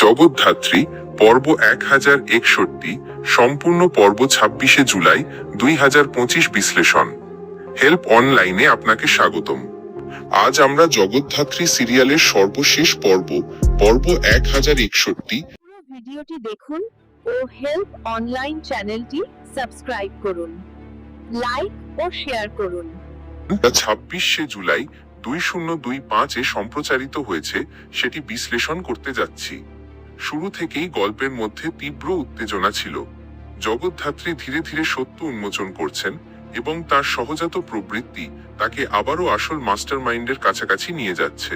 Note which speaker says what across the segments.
Speaker 1: জগদ্ধাত্রী পর্ব এক হাজার একষট্টি সম্পূর্ণ পর্ব ছাব্বিশে জুলাই দুই হাজার পঁচিশ বিশ্লেষণ। হেল্প অনলাইনে আপনাকে স্বাগতম। আজ আমরা জগদ্ধাত্রী সিরিয়ালের সর্বশেষ পর্ব পর্ব এক হাজার একষট্টি
Speaker 2: ভিডিওটি দেখুন ও হেল্প অনলাইন চ্যানেলটি সাবস্ক্রাইব করুন লাইক ও শেয়ার করুন।
Speaker 1: ছাব্বিশে জুলাই দুই শূন্য দুই পাঁচে সম্প্রচারিত হয়েছে সেটি বিশ্লেষণ করতে যাচ্ছি। শুরু থেকেই গল্পের মধ্যে তীব্র উত্তেজনা ছিল। জগদ্ধাত্রী ধীরে ধীরে সত্য উন্মোচন করছেন এবং তার সহজাত প্রবৃত্তি তাকে আবারও আসল মাস্টারমাইন্ডের কাছাকাছি নিয়ে যাচ্ছে।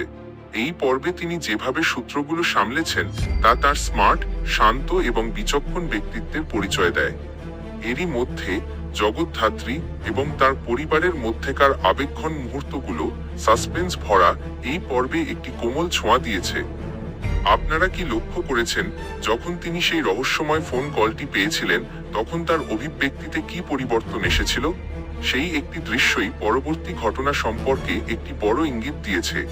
Speaker 1: এই পর্বে তিনি যেভাবে সূত্রগুলো সামলেছেন, তা তার স্মার্ট, শান্ত এবং বিচক্ষণ ব্যক্তিত্বের পরিচয় দেয়। এরই মধ্যে জগদ্ধাত্রী এবং তার পরিবারের মধ্যেকার আবেগঘন মুহূর্তগুলো সাসপেন্স ভরা এই পর্বে একটি কোমল ছোঁয়া দিয়েছে। আপনারা কি লক্ষ্য করেছেন, যখন তিনি সেই রহস্যময় ফোন কলটি পেয়েছিলেন, তখন তার অভিব্যক্তিতে কি পরিবর্তন এসেছিল? সেই একটি দৃশ্যই পরবর্তী ঘটনা সম্পর্কে একটি বড় ইঙ্গিত দিয়েছে।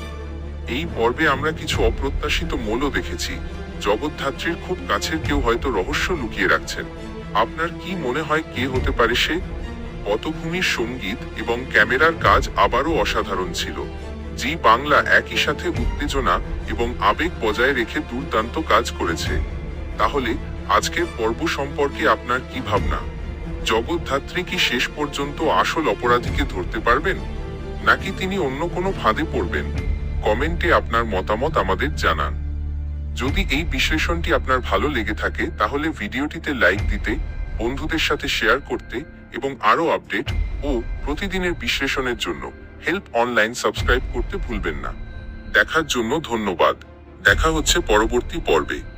Speaker 1: এই পর্বে আমরা কিছু অপ্রত্যাশিত মূলও দেখেছি। জগদ্ধাত্রীর খুব কাছের কেউ হয়তো রহস্য লুকিয়ে রাখছেন। আপনার কি মনে হয় কে হতে পারে সে? পটভূমির সংগীত এবং ক্যামেরার কাজ আবারও অসাধারণ ছিল। জি বাংলা একই সাথে উত্তেজনা এবং আবেগ বজায় রেখে দুর্দান্ত কাজ করেছে। তাহলে, আজকের পর্ব সম্পর্কে আপনার কি ভাবনা? জগদ্ধাত্রী কি শেষ পর্যন্ত আসল অপরাধীকে ধরতে পারবেন? নাকি তিনি অন্য কোনো ফাঁদে পড়বেন? কমেন্টে আপনার মতামত আমাদের জানান। যদি এই বিশ্লেষণটি আপনার ভালো লেগে থাকে, তাহলে ভিডিওটিতে লাইক দিতে, বন্ধুদের সাথে শেয়ার করতে এবং আরও আপডেট ও প্রতিদিনের বিশ্লেষণের জন্য হেল্প অনলাইন সাবস্ক্রাইব করতে ভুলবেন না। দেখার জন্য ধন্যবাদ। দেখা হচ্ছে পরবর্তী পর্বে।